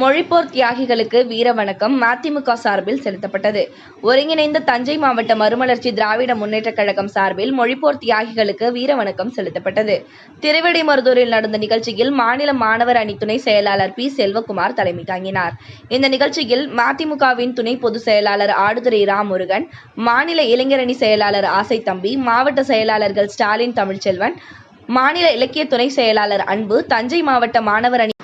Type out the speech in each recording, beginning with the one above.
மொழிப்போர் தியாகிகளுக்கு வீர வணக்கம். மதிமுக சார்பில் செலுத்தப்பட்டது. ஒருங்கிணைந்த தஞ்சை மாவட்ட மறுமலர்ச்சி திராவிட முன்னேற்றக் கழகம் சார்பில் மொழிப்போர் தியாகிகளுக்கு வீர வணக்கம் செலுத்தப்பட்டது. திருவிடைமருதூரில் நடந்த நிகழ்ச்சியில் மாநில மாணவர் அணி துணை செயலாளர் பி. செல்வகுமார் தலைமை தாங்கினார். இந்த நிகழ்ச்சியில் மதிமுகவின் துணை பொதுச் செயலாளர் ஆடுதுறை ராமுருகன் மாநில இளைஞரணி செயலாளர் ஆசை தம்பி மாவட்ட செயலாளர்கள் ஸ்டாலின் தமிழ்ச்செல்வன் மாநில இலக்கிய துணை செயலாளர் அன்பு தஞ்சை மாவட்ட மாணவர் அணி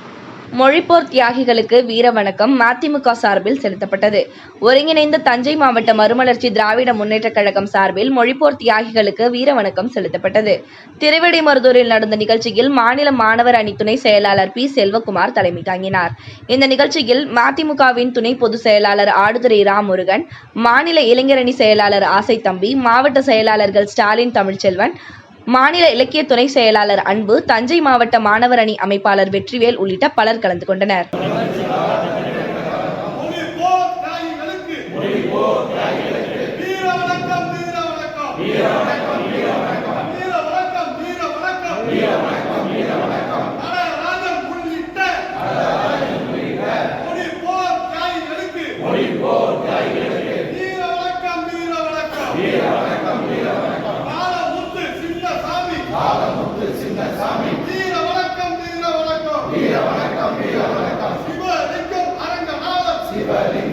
மொழிப்போர் தியாகிகளுக்கு வீர வணக்கம் மதிமுக சார்பில் செலுத்தப்பட்டது. ஒருங்கிணைந்த தஞ்சை மாவட்ட மறுமலர்ச்சி திராவிட முன்னேற்றக் கழகம் சார்பில் மொழிப்போர் தியாகிகளுக்கு வீர வணக்கம் செலுத்தப்பட்டது. திருவிடைமருதூரில் நடந்த நிகழ்ச்சியில் மாநில மாணவர் அணி துணை செயலாளர் பி. செல்வகுமார் தலைமை தாங்கினார். இந்த நிகழ்ச்சியில் மதிமுகவின் துணை பொதுச் செயலாளர் ஆடுதுறை ராமுருகன் மாநில இளைஞரணி செயலாளர் ஆசை தம்பி மாவட்ட செயலாளர்கள் ஸ்டாலின் தமிழ்ச்செல்வன் மாநில இலக்கிய துணை செயலாளர் அன்பு தஞ்சை மாவட்ட மாணவர் அணி அமைப்பாளர் வெற்றிவேல் உள்ளிட்ட பலர் கலந்து கொண்டனர். Yeah. Về điện.